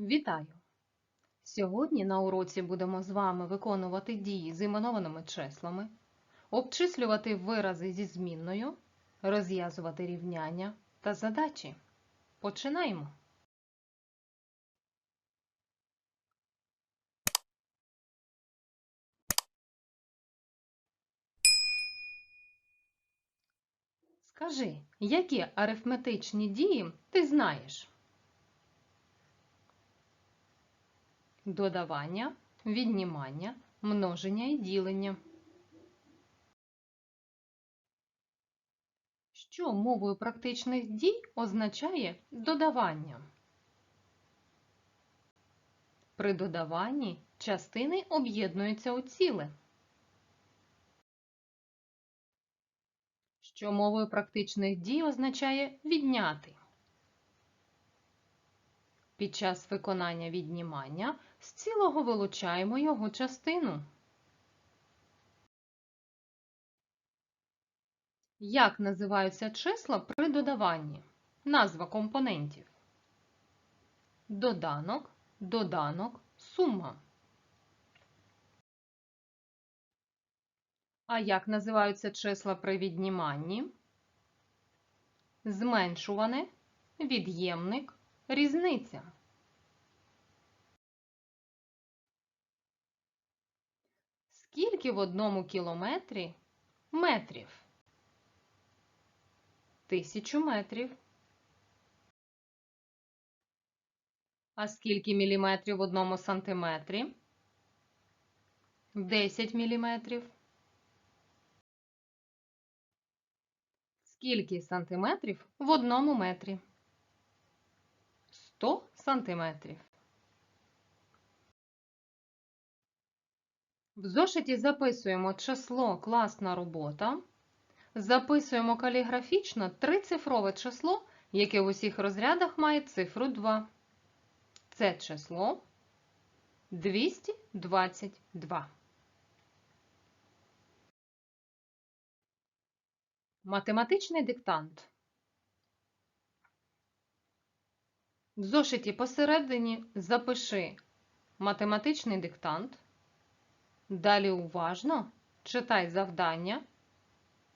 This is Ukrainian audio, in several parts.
Вітаю! Сьогодні на уроці будемо з вами виконувати дії з іменованими числами, обчислювати вирази зі змінною, розв'язувати рівняння та задачі. Починаємо! Скажи, які арифметичні дії ти знаєш? Додавання, віднімання, множення і ділення. Що мовою практичних дій означає додавання? При додаванні частини об'єднуються у ціле. Що мовою практичних дій означає відняти? Під час виконання віднімання з цілого вилучаємо його частину. Як називаються числа при додаванні? Назва компонентів. Доданок, доданок, сума. А як називаються числа при відніманні? Зменшуване, від'ємник, різниця. Скільки в одному кілометрі метрів? Тисячу метрів. А скільки міліметрів в одному сантиметрі? 10 міліметрів. Скільки сантиметрів в одному метрі? 100 сантиметрів. В зошиті записуємо число класна робота. Записуємо каліграфічно трицифрове число, яке в усіх розрядах має цифру 2. Це число 222. Математичний диктант. В зошиті посередині запиши математичний диктант. Далі уважно читай завдання,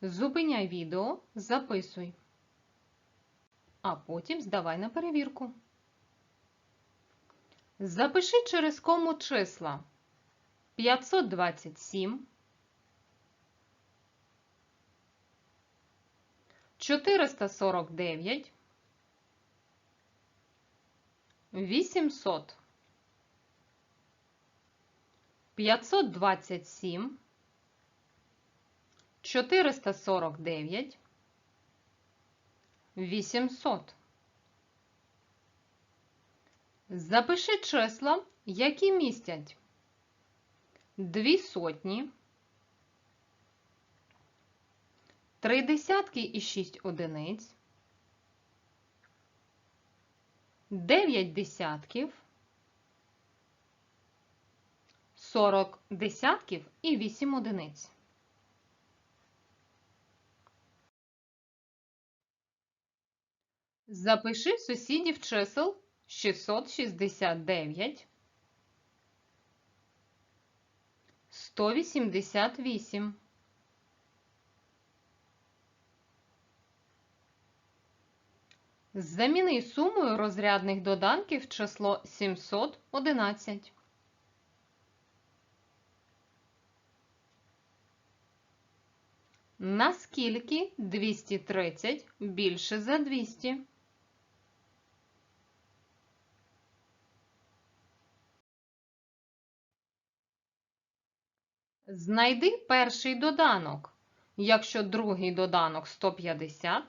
зупиняй відео, записуй, а потім здавай на перевірку. Запиши через кому числа. 527, 449, 800. 527, 449, 800. Запиши числа, які містять дві сотні, три десятки і шість одиниць, дев'ять десятків, 40 десятків і 8 одиниць. Запиши сусідів чисел 669, 188. Заміни сумою розрядних доданків число 711. Наскільки 230 більше за 200? Знайди перший доданок, якщо другий доданок 150,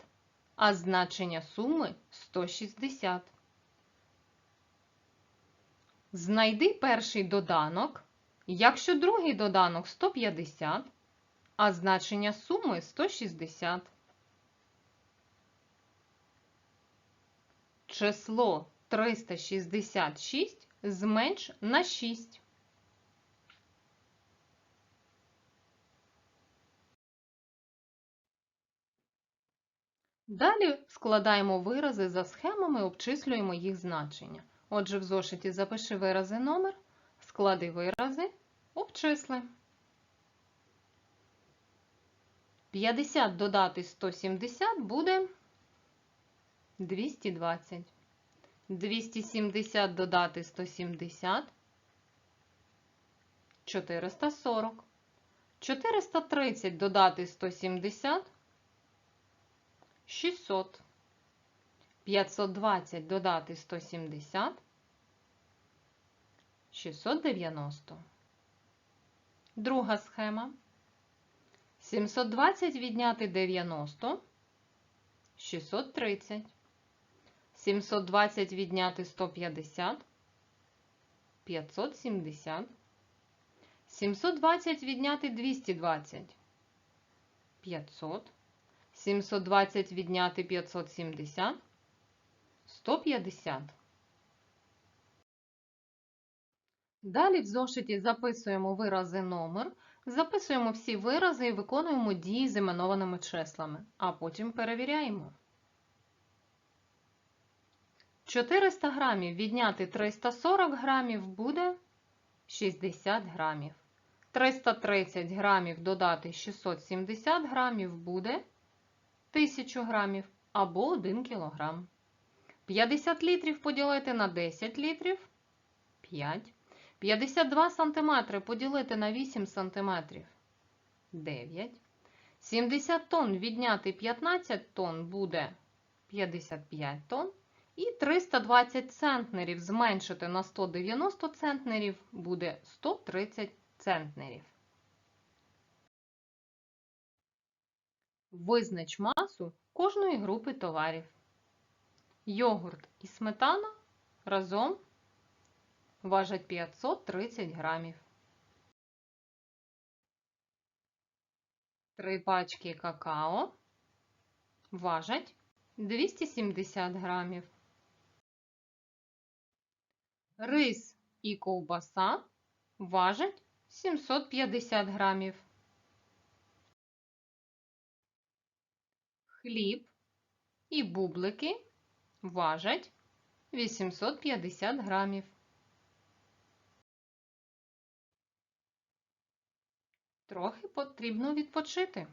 а значення суми 160. Знайди перший доданок, якщо другий доданок 150, а значення суми 160. Число 366 зменш на 6. Далі складаємо вирази за схемами, обчислюємо їх значення. Отже, в зошиті запиши вирази номер, склади вирази, обчисли. 50 додати 170 буде 220. 270 додати 170 440. 430 додати 170 600. 520 додати 170 690. Друга схема. 720 відняти 90 630. 720 відняти 150 570. 720 відняти 220 500. 720 відняти 570 150. Далі в зошиті записуємо вирази номер, записуємо всі вирази і виконуємо дії з іменованими числами, а потім перевіряємо. 400 грамів відняти 340 грамів буде 60 грамів. 330 грамів додати 670 грамів буде 1000 грамів або 1 кілограм. 50 літрів поділити на 10 літрів 5. 52 сантиметри поділити на 8 сантиметрів 9. 70 тонн відняти 15 тонн буде 55 тонн. І 320 центнерів зменшити на 190 центнерів буде 130 центнерів. Визнач масу кожної групи товарів. Йогурт і сметана разом важать 530 грамів. Три пачки какао важать 270 грамів. Рис і ковбаса важать 750 грамів. Хліб і бублики важать 850 грамів. Трохи потрібно відпочити.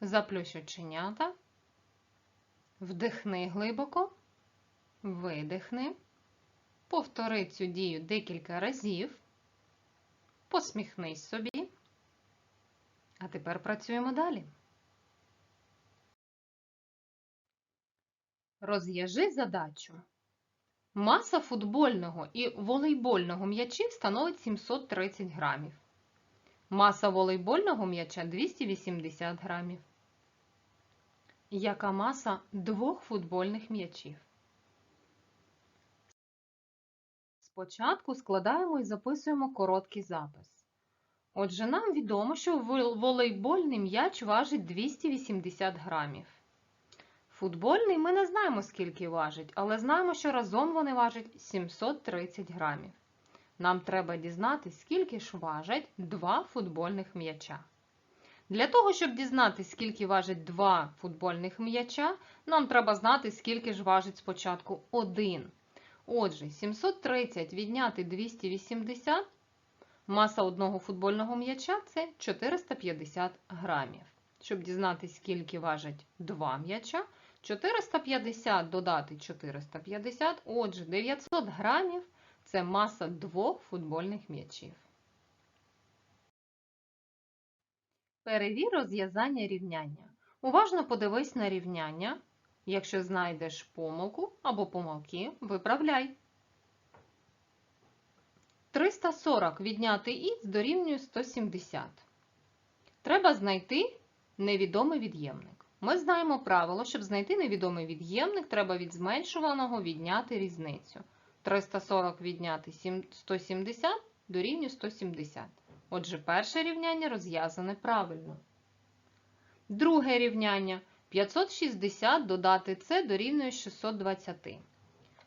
Заплющ оченята, вдихни глибоко, видихни. Повтори цю дію декілька разів. Посміхнись собі. А тепер працюємо далі. Розв'яжи задачу. Маса футбольного і волейбольного м'ячів становить 730 грамів. Маса волейбольного м'яча 280 грамів. Яка маса двох футбольних м'ячів? Спочатку складаємо і записуємо короткий запис. Отже, нам відомо, що волейбольний м'яч важить 280 грамів. Футбольний ми не знаємо, скільки важить, але знаємо, що разом вони важать 730 грамів. Нам треба дізнатися, скільки ж важать два футбольних м'яча. Для того, щоб дізнатися, скільки важить два футбольних м'яча, нам треба знати, скільки ж важить спочатку один. Отже, 730 відняти 280, маса одного футбольного м'яча це 450 грамів. Щоб дізнатися, скільки важить два м'яча, 450 додати 450, отже, 900 грамів це маса двох футбольних м'ячів. Перевір розв'язання рівняння. Уважно подивись на рівняння. Якщо знайдеш помилку або помилки, виправляй. 340 відняти х дорівнює 170. Треба знайти невідомий від'ємник. Ми знаємо правило, щоб знайти невідомий від'ємник, треба від зменшуваного відняти різницю. 340 відняти 170 дорівнює 170. Отже, перше рівняння розв'язане правильно. Друге рівняння 560 додати С дорівнює 620.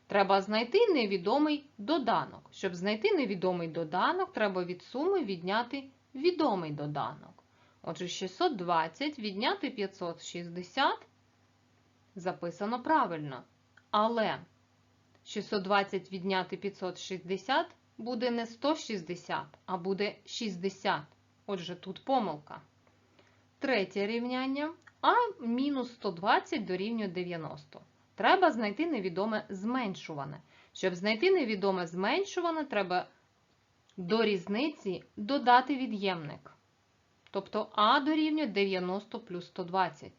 Треба знайти невідомий доданок. Щоб знайти невідомий доданок, треба від суми відняти відомий доданок. Отже, 620 відняти 560 записано правильно. Але 620 відняти 560 буде не 160, а буде 60. Отже, тут помилка. Третє рівняння. А мінус 120 дорівнює 90. Треба знайти невідоме зменшуване. Щоб знайти невідоме зменшуване, треба до різниці додати від'ємник. Тобто А дорівнює 90 плюс 120.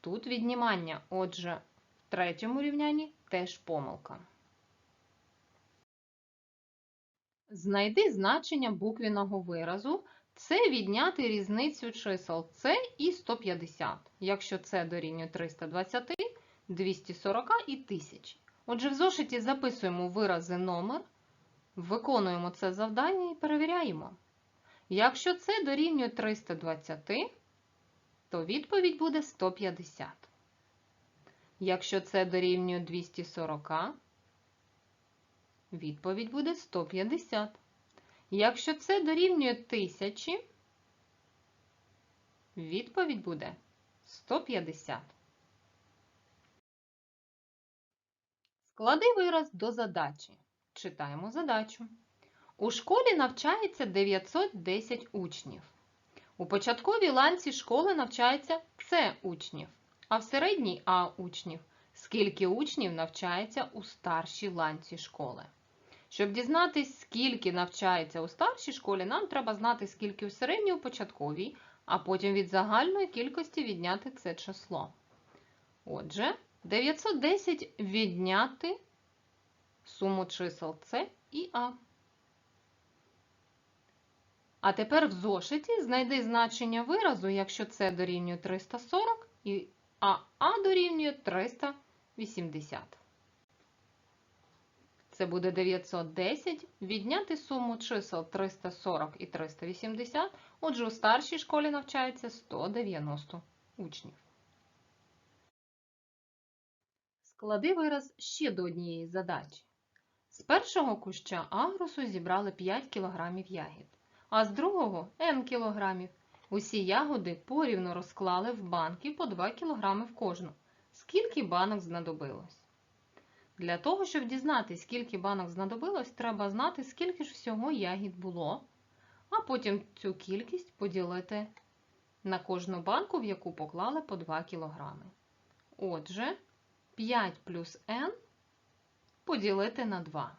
Тут віднімання. Отже, в третьому рівнянні теж помилка. Знайди значення буквеного виразу. Це відняти різницю чисел С і 150, якщо це дорівнює 320, 240 і 1000. Отже, в зошиті записуємо вирази номер, виконуємо це завдання і перевіряємо. Якщо це дорівнює 320, то відповідь буде 150. Якщо це дорівнює 240, відповідь буде 150. Якщо це дорівнює 1000, відповідь буде 150. Склади вираз до задачі. Читаємо задачу. У школі навчається 910 учнів. У початковій ланці школи навчається С учнів, а в середній А учнів. Скільки учнів навчається у старшій ланці школи? Щоб дізнатись, скільки навчається у старшій школі, нам треба знати, скільки у середній у початковій, а потім від загальної кількості відняти це число. Отже, 910 відняти суму чисел С і А. А тепер в зошиті знайди значення виразу, якщо С дорівнює 340, а А дорівнює 380. Це буде 910 відняти суму чисел 340 і 380. Отже, у старшій школі навчається 190 учнів. Склади вираз ще до однієї задачі. З першого куща агрусу зібрали 5 кг ягід, а з другого N кг. Усі ягоди порівну розклали в банки по 2 кг в кожну. Скільки банок знадобилось? Для того, щоб дізнатися, скільки банок знадобилось, треба знати, скільки ж всього ягід було, а потім цю кількість поділити на кожну банку, в яку поклали по 2 кг. Отже, 5 плюс n поділити на 2.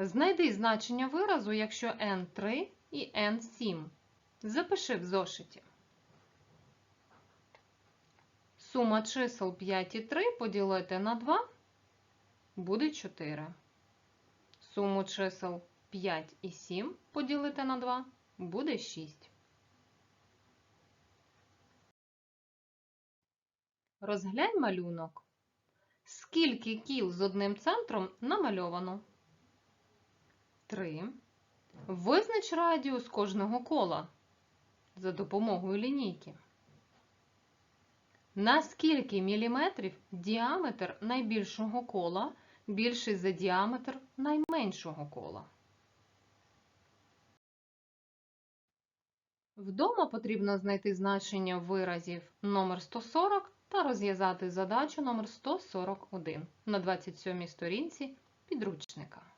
Знайди значення виразу, якщо n3 і n7. Запиши в зошиті. Сума чисел 5 і 3 поділити на 2 буде 4. Суму чисел 5 і 7 поділити на 2 буде 6. Розглянь малюнок. Скільки кіл з одним центром намальовано? 3. Визнач радіус кожного кола за допомогою лінійки. На скільки міліметрів діаметр найбільшого кола більший за діаметр найменшого кола? Вдома потрібно знайти значення виразів номер 140 та розв'язати задачу номер 141 на 27 сторінці підручника.